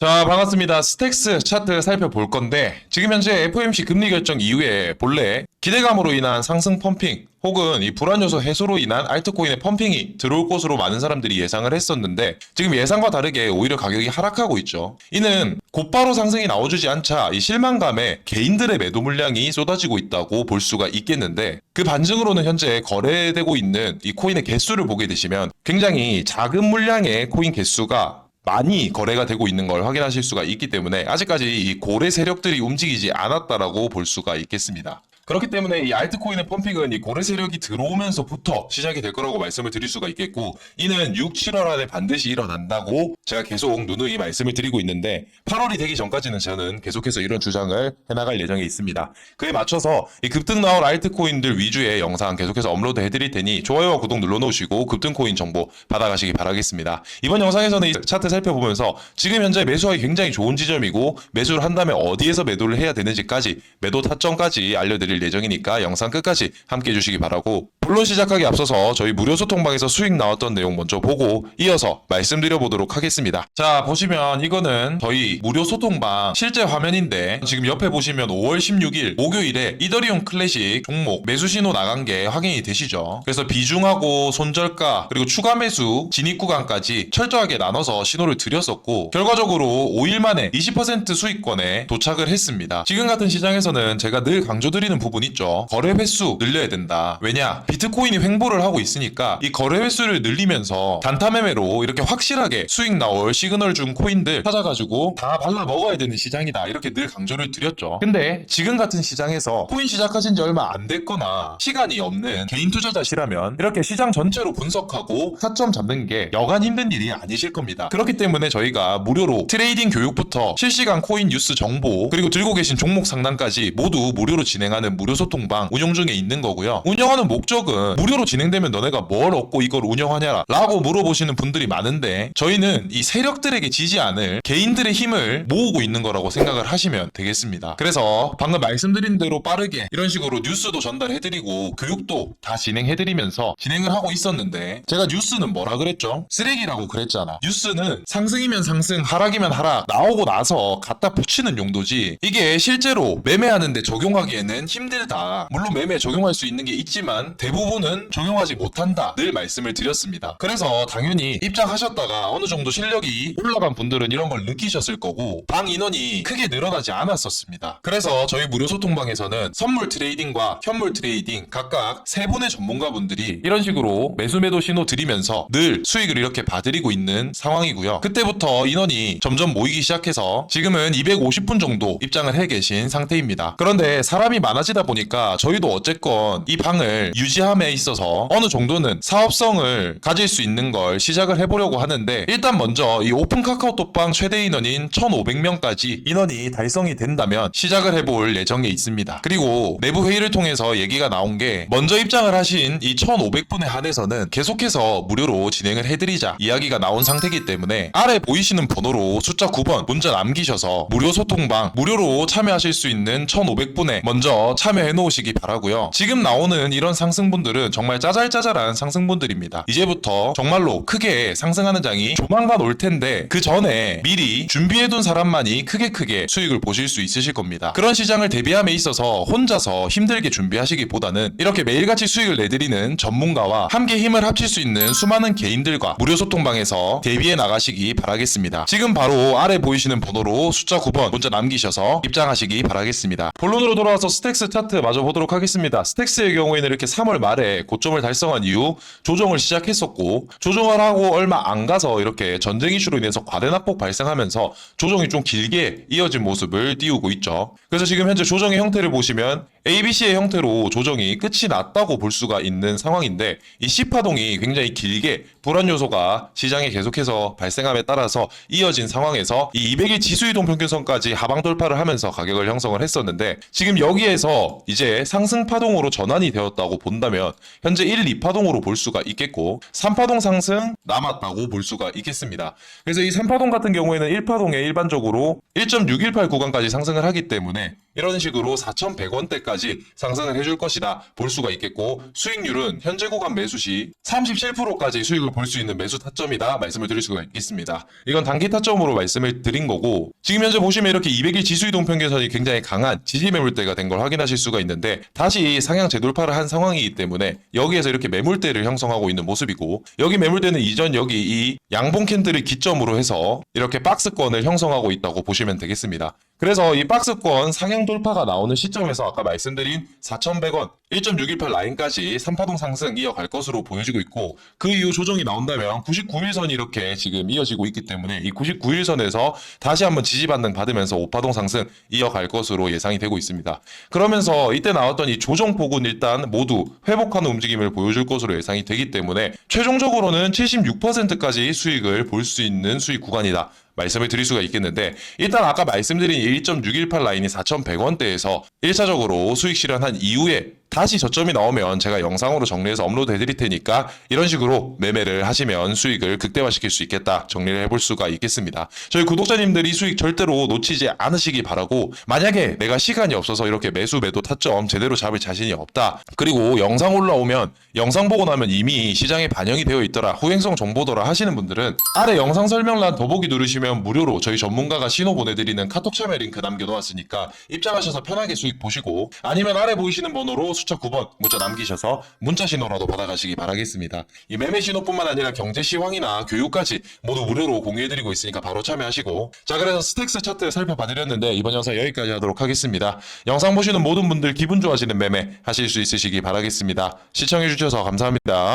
자, 반갑습니다. 스택스 차트 살펴볼 건데, 지금 현재 FOMC 금리 결정 이후에 본래 기대감으로 인한 상승 펌핑, 혹은 이 불안 요소 해소로 인한 알트코인의 펌핑이 들어올 것으로 많은 사람들이 예상을 했었는데, 지금 예상과 다르게 오히려 가격이 하락하고 있죠. 이는 곧바로 상승이 나와주지 않자 이 실망감에 개인들의 매도 물량이 쏟아지고 있다고 볼 수가 있겠는데, 그 반증으로는 현재 거래되고 있는 이 코인의 개수를 보게 되시면 굉장히 작은 물량의 코인 개수가 많이 거래가 되고 있는 걸 확인하실 수가 있기 때문에 아직까지 이 고래 세력들이 움직이지 않았다라고 볼 수가 있겠습니다. 그렇기 때문에 이 알트코인의 펌핑은 이 고래 세력이 들어오면서부터 시작이 될 거라고 말씀을 드릴 수가 있겠고 이는 6, 7월 안에 반드시 일어난다고 제가 계속 누누이 말씀을 드리고 있는데 8월이 되기 전까지는 저는 계속해서 이런 주장을 해나갈 예정에 있습니다. 그에 맞춰서 이 급등 나올 알트코인들 위주의 영상 계속해서 업로드 해드릴 테니 좋아요와 구독 눌러놓으시고 급등코인 정보 받아가시기 바라겠습니다. 이번 영상에서는 이 차트 살펴보면서 지금 현재 매수하기 굉장히 좋은 지점이고 매수를 한다면 어디에서 매도를 해야 되는지까지 매도 타점까지 알려드릴 예정이니까 영상 끝까지 함께 해주시기 바라고 본론 시작하기 앞서서 저희 무료 소통방에서 수익 나왔던 내용 먼저 보고 이어서 말씀드려 보도록 하겠습니다. 자 보시면 이거는 저희 무료 소통방 실제 화면인데 지금 옆에 보시면 5월 16일 목요일에 이더리움 클래식 종목 매수 신호 나간 게 확인이 되시죠. 그래서 비중하고 손절가 그리고 추가 매수 진입 구간까지 철저하게 나눠서 신호를 드렸었고 결과적으로 5일 만에 20% 수익권에 도착을 했습니다. 지금 같은 시장에서는 제가 늘 강조드리는 부분 있죠. 거래 횟수 늘려야 된다. 왜냐? 비트코인이 횡보를 하고 있으니까 이 거래 횟수를 늘리면서 단타 매매로 이렇게 확실하게 수익 나올 시그널 준 코인들 찾아가지고 다 발라 먹어야 되는 시장이다. 이렇게 늘 강조를 드렸죠. 근데 지금 같은 시장에서 코인 시작하신 지 얼마 안 됐거나 시간이 없는 개인 투자자시라면 이렇게 시장 전체로 분석하고 타점 잡는 게 여간 힘든 일이 아니실 겁니다. 그렇기 때문에 저희가 무료로 트레이딩 교육부터 실시간 코인 뉴스 정보 그리고 들고 계신 종목 상담까지 모두 무료로 진행하는 무료 소통방 운영 중에 있는 거고요. 운영하는 목적은 무료로 진행되면 너네가 뭘 얻고 이걸 운영하냐 라고 물어보시는 분들이 많은데 저희는 이 세력들에게 지지 않을 개인들의 힘을 모으고 있는 거라고 생각을 하시면 되겠습니다. 그래서 방금 말씀드린 대로 빠르게 이런 식으로 뉴스도 전달해드리고 교육도 다 진행해드리면서 진행을 하고 있었는데 제가 뉴스는 뭐라 그랬죠? 쓰레기라고 그랬잖아. 뉴스는 상승이면 상승, 하락이면 하락 나오고 나서 갖다 붙이는 용도지 이게 실제로 매매하는데 적용하기에는 힘 들다. 물론 매매에 적용할 수 있는 게 있지만 대부분은 적용하지 못한다. 늘 말씀을 드렸습니다. 그래서 당연히 입장하셨다가 어느 정도 실력이 올라간 분들은 이런 걸 느끼셨을 거고 방 인원이 크게 늘어나지 않았었습니다. 그래서 저희 무료 소통방에서는 선물 트레이딩과 현물 트레이딩 각각 세 분의 전문가분들이 이런 식으로 매수 매도 신호 드리면서 늘 수익을 이렇게 봐드리고 있는 상황이고요. 그때부터 인원이 점점 모이기 시작해서 지금은 250분 정도 입장을 해 계신 상태입니다. 그런데 사람이 많아지 다 보니까 저희도 어쨌건 이 방을 유지함에 있어서 어느 정도는 사업성을 가질 수 있는 걸 시작을 해보려고 하는데 일단 먼저 이 오픈 카카오톡방 최대 인원인 1,500명까지 인원이 달성이 된다면 시작을 해볼 예정에 있습니다. 그리고 내부 회의를 통해서 얘기가 나온 게 먼저 입장을 하신 이 1,500분에 한해서는 계속해서 무료로 진행을 해드리자 이야기가 나온 상태이기 때문에 아래 보이시는 번호로 숫자 9번 문자 남기셔서 무료 소통방 무료로 참여하실 수 있는 1,500분에 먼저 참여해 놓으시기 바라고요. 지금 나오는 이런 상승분들은 정말 짜잘짜잘한 상승분들입니다. 이제부터 정말로 크게 상승하는 장이 조만간 올 텐데 그 전에 미리 준비해 둔 사람만이 크게 크게 수익을 보실 수 있으실 겁니다. 그런 시장을 대비함에 있어서 혼자서 힘들게 준비하시기보다는 이렇게 매일같이 수익을 내드리는 전문가와 함께 힘을 합칠 수 있는 수많은 개인들과 무료 소통방에서 대비해 나가시기 바라겠습니다. 지금 바로 아래 보이시는 번호로 숫자 9번 문자 남기셔서 입장하시기 바라겠습니다. 본론으로 돌아와서 스택스 차트 마저 보도록 하겠습니다. 스택스의 경우에는 이렇게 3월 말에 고점을 달성한 이후 조정을 시작했었고 조정을 하고 얼마 안 가서 이렇게 전쟁 이슈로 인해서 과대 낙폭 발생하면서 조정이 좀 길게 이어진 모습을 띄우고 있죠. 그래서 지금 현재 조정의 형태를 보시면 ABC의 형태로 조정이 끝이 났다고 볼 수가 있는 상황인데 이 C파동이 굉장히 길게 불안 요소가 시장에 계속해서 발생함에 따라서 이어진 상황에서 이 200일 지수이동 평균선까지 하방 돌파를 하면서 가격을 형성을 했었는데 지금 여기에서 이제 상승 파동으로 전환이 되었다고 본다면 현재 1, 2파동으로 볼 수가 있겠고 3파동 상승 남았다고 볼 수가 있겠습니다. 그래서 이 3파동 같은 경우에는 1파동에 일반적으로 1.618 구간까지 상승을 하기 때문에 이런 식으로 4,100원대까지 상승을 해줄 것이다 볼 수가 있겠고 수익률은 현재 구간 매수 시 37%까지 수익을 볼 수 있는 매수 타점이다 말씀을 드릴 수가 있겠습니다. 이건 단기 타점으로 말씀을 드린 거고 지금 현재 보시면 이렇게 200일 지수 이동 평균선이 굉장히 강한 지지 매물대가 된 걸 확인하실 수가 있는데 다시 상향 재돌파를 한 상황이기 때문에 여기에서 이렇게 매물대를 형성하고 있는 모습이고 여기 매물대는 이전 여기 이 양봉 캔들을 기점으로 해서 이렇게 박스권을 형성하고 있다고 보시면 되겠습니다. 그래서 이 박스권 상향 돌파가 나오는 시점에서 아까 말씀드린 4,100원 1.618 라인까지 3파동 상승 이어갈 것으로 보여지고 있고 그 이후 조정이 나온다면 99일선이 이렇게 지금 이어지고 있기 때문에 이 99일선에서 다시 한번 지지 반등 받으면서 5파동 상승 이어갈 것으로 예상이 되고 있습니다. 그러면서 이때 나왔던 이 조정 폭은 일단 모두 회복하는 움직임을 보여줄 것으로 예상이 되기 때문에 최종적으로는 76%까지 수익을 볼 수 있는 수익 구간이다. 말씀을 드릴 수가 있겠는데 일단 아까 말씀드린 1.618 라인이 4,100원대에서 1차적으로 수익 실현한 이후에 다시 저점이 나오면 제가 영상으로 정리해서 업로드 해드릴 테니까 이런 식으로 매매를 하시면 수익을 극대화시킬 수 있겠다 정리를 해볼 수가 있겠습니다. 저희 구독자님들이 수익 절대로 놓치지 않으시기 바라고 만약에 내가 시간이 없어서 이렇게 매수 매도 타점 제대로 잡을 자신이 없다. 그리고 영상 올라오면 영상 보고 나면 이미 시장에 반영이 되어 있더라 후행성 정보더라 하시는 분들은 아래 영상 설명란 더보기 누르시면 무료로 저희 전문가가 신호 보내드리는 카톡 참여 링크 남겨놓았으니까 입장하셔서 편하게 수익 보시고 아니면 아래 보이시는 번호로 숫자 9번 문자 남기셔서 문자 신호라도 받아가시기 바라겠습니다. 이 매매 신호뿐만 아니라 경제 시황이나 교육까지 모두 무료로 공유해드리고 있으니까 바로 참여하시고 자 그래서 스택스 차트 살펴봐드렸는데 이번 영상 여기까지 하도록 하겠습니다. 영상 보시는 모든 분들 기분 좋아지는 매매 하실 수 있으시기 바라겠습니다. 시청해주셔서 감사합니다.